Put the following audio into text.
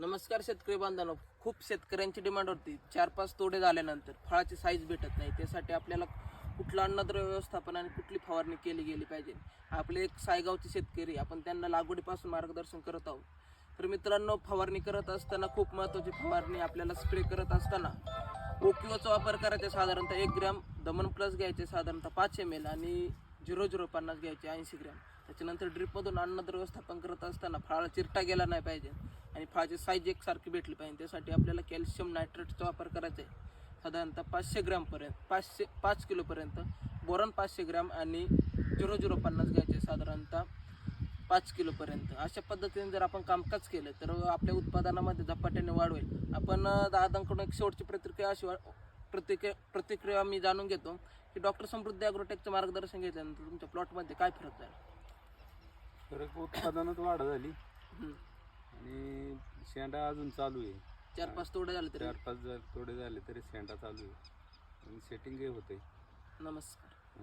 नमस्कार शेतकरी बांधवांनो. खूप शेतकऱ्यांची डिमांड होती. चार पाच तोडे झाल्यानंतर फळाची साईज भेटत नाही. त्यासाठी आपल्याला कुठलं अन्नद्रव्य व्यवस्थापन आणि कुठली फवारणी केली गेली पाहिजे? आपले एक सायगावचे शेतकरी आपण त्यांना लागवडीपासून मार्गदर्शन करत आहोत. तर मित्रांनो फवारणी करत असताना खूप महत्त्वाची फवारणी आपल्याला स्प्रे करत असताना ओकिओचा वापर करायचा साधारणतः एक ग्रॅम दमन प्लस घ्यायचे साधारणतः पाच एम एल आणि झिरो झिरो पन्नास घ्यायचे ऐंशी ग्रॅम. त्याच्यानंतर ड्रिपमधून अन्नद्रव्य व्यवस्थापन करत असताना फळाला चिरटा गेला नाही पाहिजे. आणि फळाची साईज एकसारखी भेटली पाहिजे. त्यासाठी आपल्याला कॅल्शियम नायट्रेटचा वापर करायचा आहे. साधारणतः पाचशे ग्रॅमपर्यंत पाचशे पाच किलोपर्यंत बोरॉन पाचशे ग्रॅम आणि झिरो झिरो पन्नास घ्यायचे साधारणतः पाच किलोपर्यंत अशा पद्धतीने जर आपण कामकाज केलं तर आपल्या उत्पादनामध्ये झपाट्याने वाढ होईल. आपण दादांकडून एक शेवटची प्रतिक्रिया अशी प्रतिक्रिया प्रतिक्रिया मी जाणून घेतो की डॉक्टर समृद्धी अॅग्रोटेकचं मार्गदर्शन घेतल्यानंतर तुमच्या प्लॉटमध्ये काय फरक झाला? उत्पादनात वाढ झाली. आणि शेंडा अजून चालू आहे. चार पाच तोडे झाले तरी. चार पाच जर थोडे झाले तरी शेंडा चालू आहे. आणि सेटिंगही होते. नमस्कार.